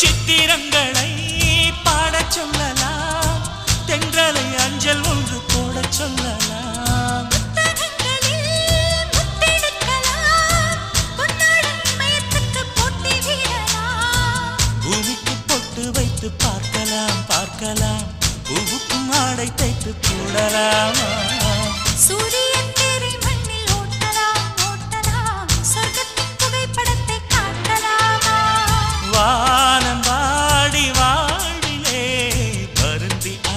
சித்திரங்களை பாடச் சொல்லலாம். தென்றலை அஞ்சல் ஒன்று போடச் சொல்லலாம். பூமிக்கு பொட்டு வைத்து பார்க்கலாம் பார்க்கலாம். பூவுக்கும் ஆடை தைத்து போடலாம்